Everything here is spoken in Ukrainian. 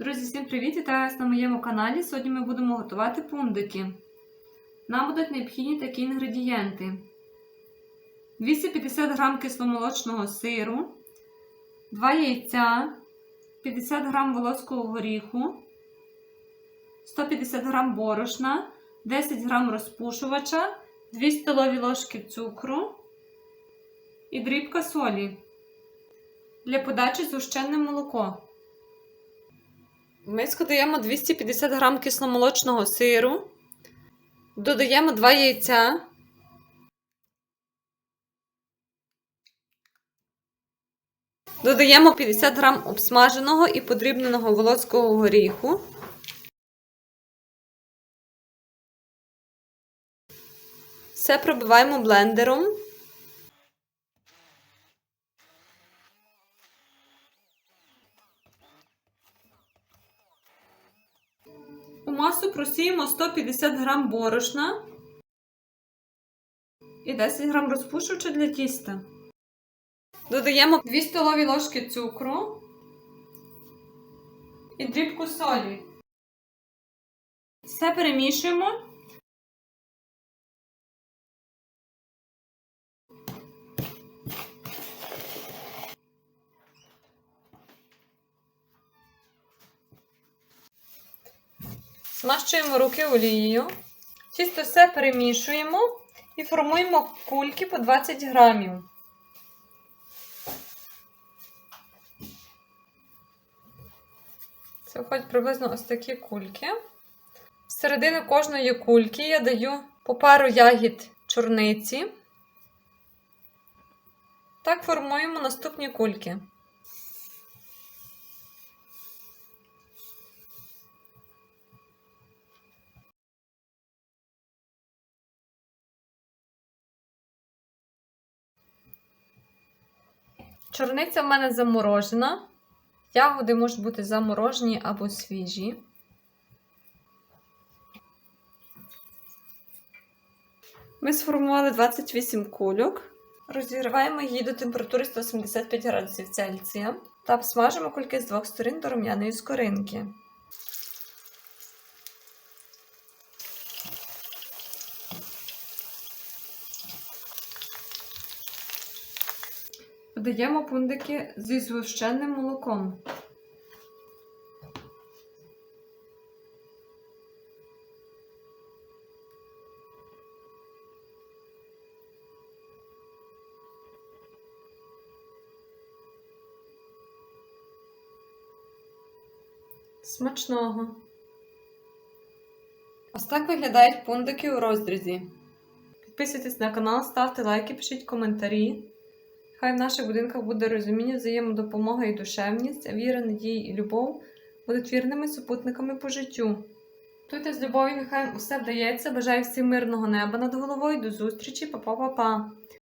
Друзі, всім привіт! Вітаю вас на моєму каналі. Сьогодні ми будемо готувати пундики. Нам будуть необхідні такі інгредієнти: 250 г кисломолочного сиру, 2 яйця, 50 г волоського горіху, 150 г борошна, 10 г розпушувача, 2 столові ложки цукру і дрібка солі. Для подачі згущене молоко. В миску 250 г кисломолочного сиру, додаємо 2 яйця, додаємо 50 г обсмаженого і подрібненого волоського горіху. Все пробиваємо блендером. У масу просіємо 150 г борошна і 10 г розпушувача для тіста. Додаємо 2 столові ложки цукру і дрібку солі. Все перемішуємо. Змащуємо руки олією. Тісто все перемішуємо і формуємо кульки по 20 грамів. Це виходять приблизно ось такі кульки. В середину кожної кульки я даю по пару ягід чорниці. Так формуємо наступні кульки. Чорниця в мене заморожена. Ягоди можуть бути заморожені або свіжі. Ми сформували 28 кульок. Розігріваємо її до температури 175 градусів Цельсія та обсмажимо кульки з двох сторін до рум'яної скоринки. Додаємо пундики зі згущеним молоком. Смачного. Ось так виглядають пундики у розрізі. Підписуйтесь на канал, ставте лайки, пишіть коментарі. Хай в наших будинках буде розуміння, взаємодопомога і душевність, віра, надія і любов будуть вірними супутниками по життю. Туйте з любов'ю, нехай усе вдається. Бажаю всім мирного неба над головою. До зустрічі, па-па-па-па!